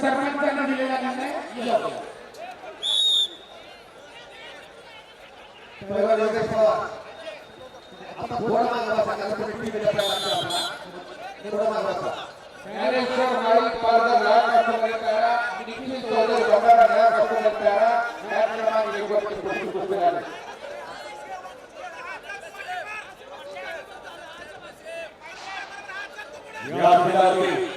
सरपंचांना दिलेला निर्णय योग्य पहिला योगेश पवार आता थोडा मागे बसा कारण टीम मध्ये आपल्याला लागतो थोडा मागे बसा ज्ञानेश्वर माळी पालकर लाड कपूर प्यारा निखिल चौधरी गंगारा लाड कपूर प्यारा मॅच क्रमांक एक वरती पोहोचू कपूर आले या खिलाडी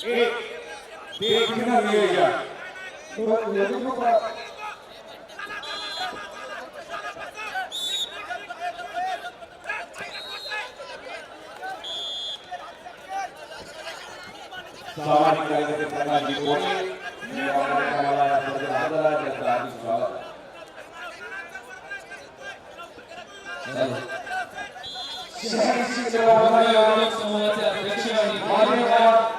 एक देखना मिलेगा तो लोगों का सवाल करेंगे तो प्रधान जी को ये हमारे हमारा प्रधान हमारा जैसा आदि स्वागत शहर शिक्षा हमारे अनेक समाज अध्यक्ष और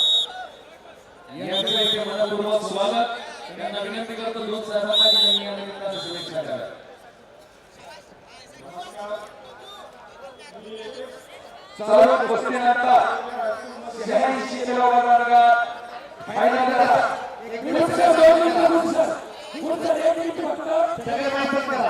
मनपूर्वक स्वागत त्यांना विनंती करतो दूध साहेबांना त्यांनी या निमित्तानं शुभेच्छा द्या सर्व कुस्तीनंतर शहाऐंशी किलो वर्गात फायनल झाला एक मिनिट दोन मिनिट पुढचं पुढचं एक मिनिट फक्त सगळे माणसं करा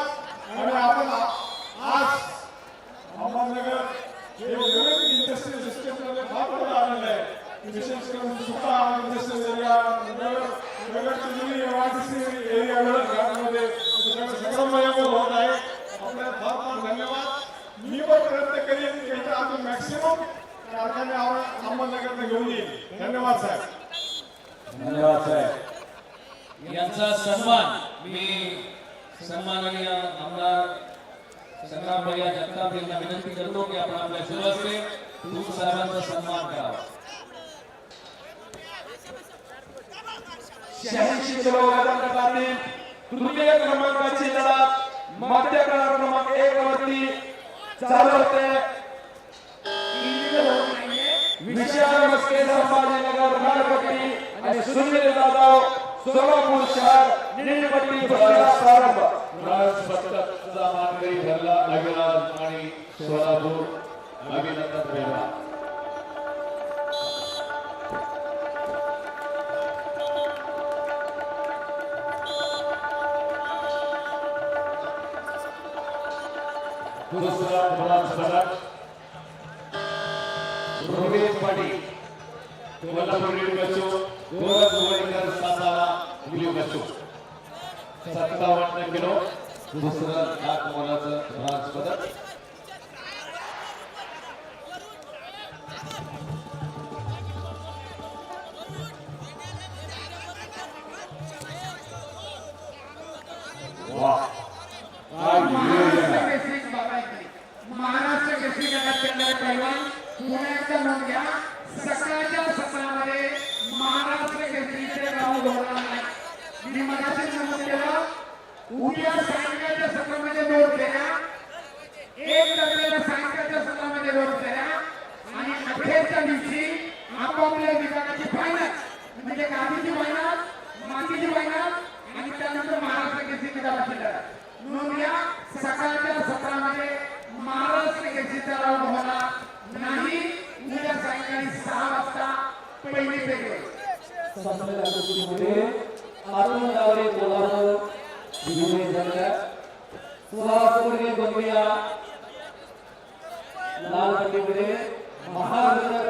સન્માનનીય આમદાર સંગ્રામભાઈ જગતાભાઈને વિનંતી કરતો કે આપણે આપણે સુરતને ટૂંક સાહેબને સન્માન કરાવો शहीद शिक्षक वर्गात गटाने तृतीय क्रमांकाची लढत मध्य क्रमांक क्रमांक एक वरती चालवते विशाल मस्के संभाजीनगर नारपट्टी आणि सुनील जाधव सोलापुर शहर निळपट्टी सामानकरी भल्ला अविनाश माणी सोलापुर अभिनंदन मेहरा दूसरा ब्रांच सदस्य रोहित पड़ी कोल्हापुर बच्चों गोरखपुर सासावा बच्चों सत्तावन किलो दुसरं लाख मोलाचं ब्रांज पदक गांधीजी महिना मातीजी महिना आणि त्यानंतर महाराष्ट्र केसरीचा लढा म्हणून सकाळच्या सत्रामध्ये महाराष्ट्र केसरीचा राऊंड नाही उद्या सायंकाळी सहा वाजता पहिली फेरी झालं सुहासोरे बघूया लाल महाराष्ट्र